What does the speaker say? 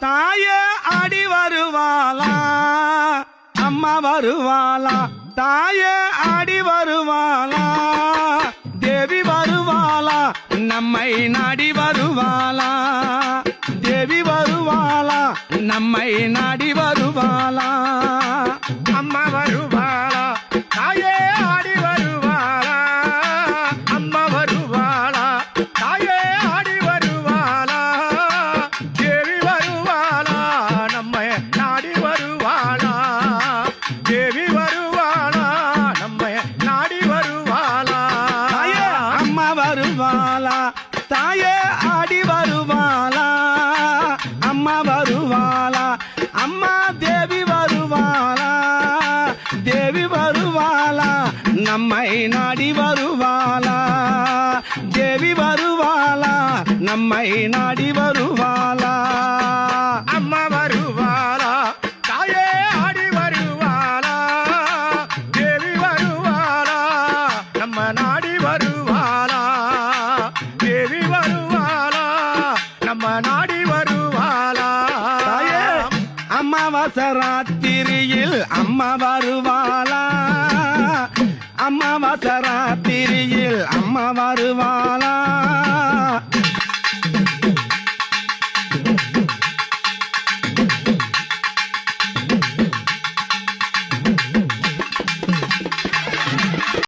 தாய ஆடி வருவாளா? அம்மா வருவாளா? தாய ஆடி வருவாளா? தேவி வருவாளா? நம்மை நாடி வருவாளா? தேவி வருவாளா? நம்மை நாடி வருவாளா? அம்மா வருவா வருவாளா? தாயே ஆடி வருவாளா? அம்மா வருவாளா? அம்மா தேவி வருவாளா? தேவி வருவாளா? நம்மை நாடி வருவாளா? தேவி வருவாளா? நம்மை நாடி வருவாளா? அம்மா வருவாளா? தாயே ஆடி வருவாளா? தேவி வருவாளா? நம்ம நாடி வருவா அமாவாசை ராத்திரியில் அம்மா வருவாளா? அமாவாசை ராத்திரியில் அம்மா வருவாளா?